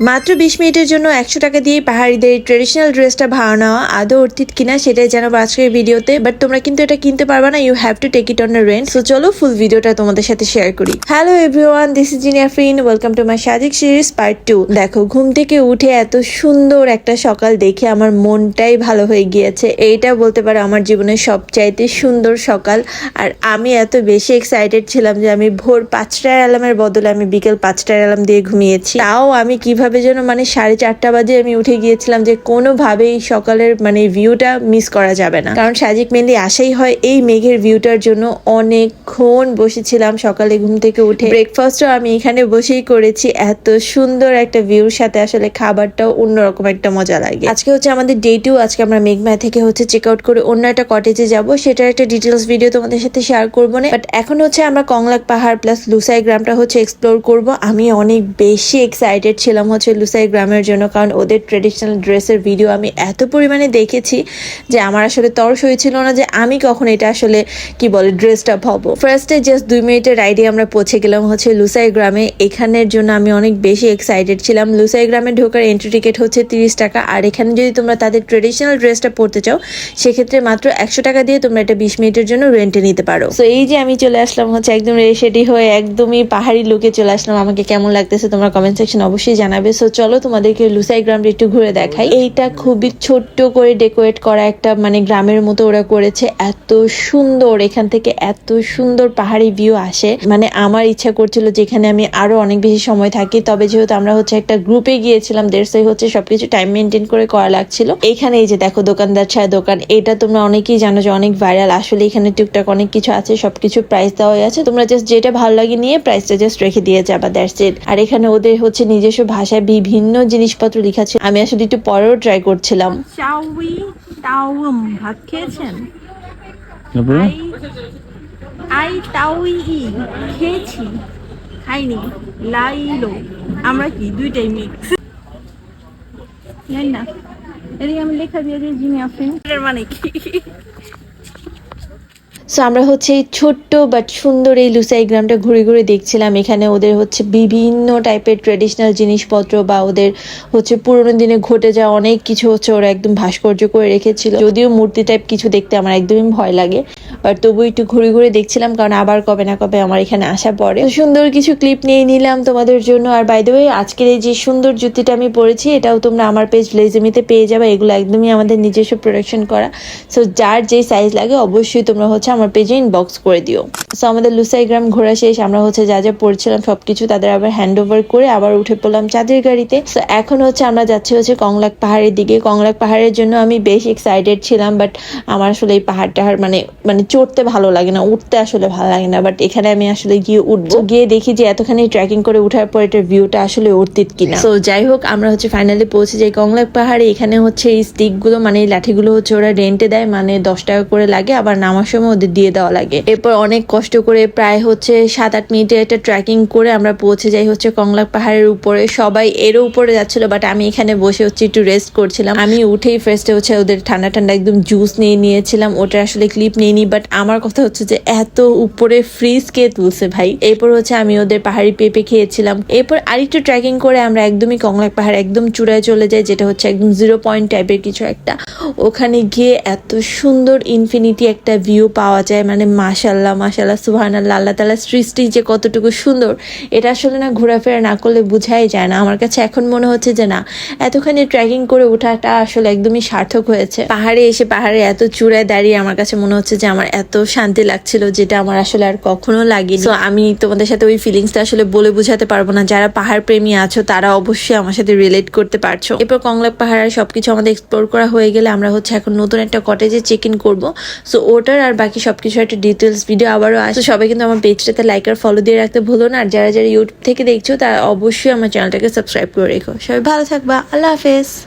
মাত্র বিশ মিনিটের জন্য একশো টাকা দিয়ে পাহাড়িদের ট্রেডিশনাল ড্রেসটা ভাড়া নেওয়া আদৌ অর্থিত কিনা সেটাই জানাব আজকের ভিডিওতে বাট তোমরা কিন্তু এটা কিনতে পারবে না you have to take it on rent so চলো ফুল ভিডিওটা তোমাদের সাথে শেয়ার করি। Hello everyone this is Jinia ফ্রিন welcome to my সাজিক সিরিজ পার্ট টু দেখো, ঘুম থেকে উঠে এত সুন্দর একটা সকাল দেখে আমার মনটাই ভালো হয়ে গিয়েছে। এইটা বলতে পারো আমার জীবনের সবচাইতে সুন্দর সকাল। আর আমি এত বেশি এক্সাইটেড ছিলাম যে আমি ভোর পাঁচটার অ্যালার্মের বদলে আমি বিকেল পাঁচটার অ্যালার্ম দিয়ে ঘুমিয়েছি। তাও আমি কীভাবে যেন মানে সাড়ে চারটা বাজে আমি উঠে গিয়েছিলাম যে কোনোভাবেই সকালের মানে ভিউটা মিস করা যাবে না। কারণ সাজিক মেনলি আসাই হয় এই মেঘের ভিউটার জন্য। অনেকক্ষণ বসেছিলাম সকালে ঘুম থেকে উঠে। ব্রেকফাস্টও আমি এখানে বসেই করেছি। এত সুন্দর একটা ভিউর সাথে আসলে খাবারটাও অন্যরকম একটা মজা লাগে। আজকে হচ্ছে আমাদের ডে টু আজকে আমরা মেঘমায়া থেকে হচ্ছে চেক আউট করে অন্য একটা কটেজে যাব। সেটার একটা ডিটেলস ভিডিও তোমাদের সাথে শেয়ার করব না। বাট এখন হচ্ছে আমরা কংলাক পাহাড় প্লাস লুসাই গ্রামটা হচ্ছে এক্সপ্লোর করব। আমি অনেক বেশি এক্সাইটেড ছিলাম হচ্ছে লুসাই গ্রামের জন্য, কারণ ওদের ট্রেডিশনাল ড্রেসের ভিডিও আমি এত পরিমাণে দেখেছি যে আমার আসলে তরস হয়েছিল না যে আমি কখন এটা আসলে, কি বলে ড্রেসটা ভাবো ফার্স্টে জাস্ট দুই মিনিটের রাইডে আমরা পৌঁছে গেলাম হচ্ছে লুসাই গ্রামে। এখানের জন্য আমি অনেক বেশি এক্সাইটেড ছিলাম। লুসাই গ্রামে ঢোকার এন্ট্রি টিকিট হচ্ছে তিরিশ টাকা। আর এখানে যদি তোমরা তাদের ট্রেডিশনাল ড্রেসটা পরতে চাও, সেক্ষেত্রে মাত্র একশো টাকা দিয়ে তোমরা এটা বিশ মিনিটের জন্য রেন্টে নিতে পারো। তো এই যে আমি চলে আসলাম হচ্ছে একদম রেডি হয়ে, একদমই পাহাড়ি লুকে চলে আসলাম। আমাকে কেমন লাগতেছে তোমরা কমেন্ট সেকশন অবশ্যই জানাবে। সো চলো তোমাদেরকে লুসাই গ্রামটা একটু ঘুরে দেখাই। এইটা খুবই ছোট্ট করে ডেকোরেট করা একটা মানে গ্রামের মতো ওরা করেছে। এত সুন্দর, এখান থেকে এত সুন্দর পাহাড়ি ভিউ আসে। মানে আমার ইচ্ছা করছিল যেখানে আমি আরও অনেক বেশি সময় থাকি। তবে যেহেতু আমরা হচ্ছে একটা গ্রুপে গিয়েছিলাম দেড়শোই হচ্ছে সবকিছু টাইম মেনটেন করে করা লাগছিল। এখানে এই যে দেখো, দোকানদার ছায় দোকান, এটা তোমরা অনেকেই জানো যে অনেক ভাইরাল আসলে এখানে টুকটাক অনেক কিছু আছে, সবকিছু প্রাইস দেওয়া আছে। তোমরা জাস্ট যেটা ভালো লাগে নিয়ে প্রাইসটা জাস্ট রেখে দিয়ে যাবা দ্যাটস ইট আর এখানে ওদের হচ্ছে নিজস্ব ভাষায় বিভিন্ন জিনিসপত্র লেখা ছিল আমি আসলে একটু পরেও ট্রাই করছিলাম। ভাত খেয়েছেন? আই আই তাউই ই খেয়েছি। খাইনি। লাইলো আমরা কি দুইটাই মিক্স জানি না। এদিকে আমি লেখা দিয়ে দিই জিমি আফরিন মানে কি? সো আমরা হচ্ছে এই ছোট্ট বাট সুন্দর এই লুসাই গ্রামটা ঘুরে ঘুরে দেখছিলাম। এখানে ওদের হচ্ছে বিভিন্ন টাইপের ট্রেডিশনাল জিনিসপত্র বা ওদের হচ্ছে পুরোনো দিনে ঘটে যাওয়া অনেক কিছু হচ্ছে ওরা একদম ভাস্কর্য করে রেখেছিল। যদিও মূর্তি টাইপ কিছু দেখতে আমার একদমই ভয় লাগে। বাট তবু একটু ঘুরে ঘুরে দেখছিলাম, কারণ আবার কবে না কবে আমার এখানে আসা পরে সুন্দর কিছু ক্লিপ নিয়ে নিলাম তোমাদের জন্য। আর বাই দ্য ওয়ে আজকের এই যে সুন্দর জুতিটা আমি পরেছি, এটাও তোমরা আমার পেজ লেজেমিতে পেয়ে যাবে। এগুলো একদমই আমাদের নিজস্ব প্রোডাকশন করা। সো যার যেই সাইজ লাগে, অবশ্যই তোমরা হচ্ছে আমার পেজে ইনবক্স করে দিও। সো আমাদের লুসাই গ্রাম ঘোরা শেষ, আমরা হচ্ছে যা যা পড়ছিলাম সবকিছু তাদের আবার হ্যান্ড ওভার করে আবার উঠে পড়লাম চাঁদের গাড়িতে। সো এখন হচ্ছে আমরা যাচ্ছি হচ্ছে কংলাক পাহাড়ের দিকে। কংলাক পাহাড়ের জন্য আমি বেশ এক্সাইটেড ছিলাম বাট আমার আসলে এই পাহাড় টাহাড় মানে মানে চড়তে ভালো লাগে না উঠতে আসলে ভালো লাগে না বাট এখানে আমি আসলে গিয়ে উঠবো। গিয়ে দেখি যে এতখানি ট্রেকিং করে উঠার পর এটার ভিউটা আসলে অর্থিত কিনা। তো যাই হোক আমরা হচ্ছে ফাইনালি পৌঁছে যাই কংলাক পাহাড়ে। এখানে হচ্ছে এই স্টিকগুলো মানে এই লাঠিগুলো হচ্ছে ওরা রেন্টে দেয় মানে দশ টাকা করে লাগে আবার নামার সময় ওদের দিয়ে দেওয়া লাগে। এরপর অনেক কষ্ট করে প্রায় হচ্ছে সাত আট মিনিটের একটা ট্রেকিং করে আমরা পৌঁছে যাই হচ্ছে কংলাক পাহাড়ের উপরে। সবাই এরও উপরে যাচ্ছিল বাট আমি এখানে বসে হচ্ছে একটু রেস্ট করছিলাম। আমি উঠেই ফার্স্টে হচ্ছে ওদের ঠান্ডা ঠান্ডা একদম জুস নিয়ে নিয়েছিলাম ওটা আসলে ক্লিপ নিয়ে নি বাট আমার কথা হচ্ছে যে এত উপরে ফ্রিজ কে তুলছে ভাই। এরপর হচ্ছে আমি ওদের পাহাড়ি পেঁপে খেয়েছিলাম। এরপর আরেকটু ট্রেকিং করে আমরা একদমই কংলাক পাহাড় একদম চূড়ায় চলে যাই, যেটা হচ্ছে একদম জিরো পয়েন্ট টাইপের কিছু একটা। ওখানে গিয়ে এত সুন্দর ইনফিনিটি একটা ভিউ পাওয়া যায় মানে মাশাল্লাহ মাশাল্লাহ সুহান আল্লাহ তালা সৃষ্টি যে কতটুকু সুন্দর। এটা আসলে না ঘোরাফেরা না করলে বোঝাই যায় না। আমার কাছে এখন মনে হচ্ছে যে না, এতখানি ট্রেকিং করে ওঠাটা আসলে একদমই সার্থক হয়েছে। পাহাড়ে এসে পাহাড়ে এত চূড়ায় দাঁড়িয়ে আমার কাছে মনে হচ্ছে যে আমার এত শান্তি লাগছিল যেটা আমার আসলে আর কখনো লাগেনি। তো আমি তোমাদের সাথে ওই ফিলিংসটা আসলে বলে বোঝাতে পারব না। যারা পাহাড় প্রেমী আছো, তারা অবশ্যই আমার সাথে রিলেট করতে পারছ। এরপর কংলাক পাহাড় আর সবকিছু আমাদের এক্সপ্লোর করা হয়ে গেলে আমরা হচ্ছে এখন নতুন একটা কটেজে চেক ইন করব। সো ওটার আর বাকি সবকিছু একটা ডিটেলস ভিডিও আবারও আসে সবাই কিন্তু আমার পেজটাতে লাইক আর ফলো দিয়ে রাখতে ভুলো না। আর যারা যারা ইউটিউব থেকে দেখছ, তারা অবশ্যই আমার চ্যানেলটাকে সাবস্ক্রাইব করে রেখো। সবাই ভালো থাকবা। আল্লাহ হাফেজ।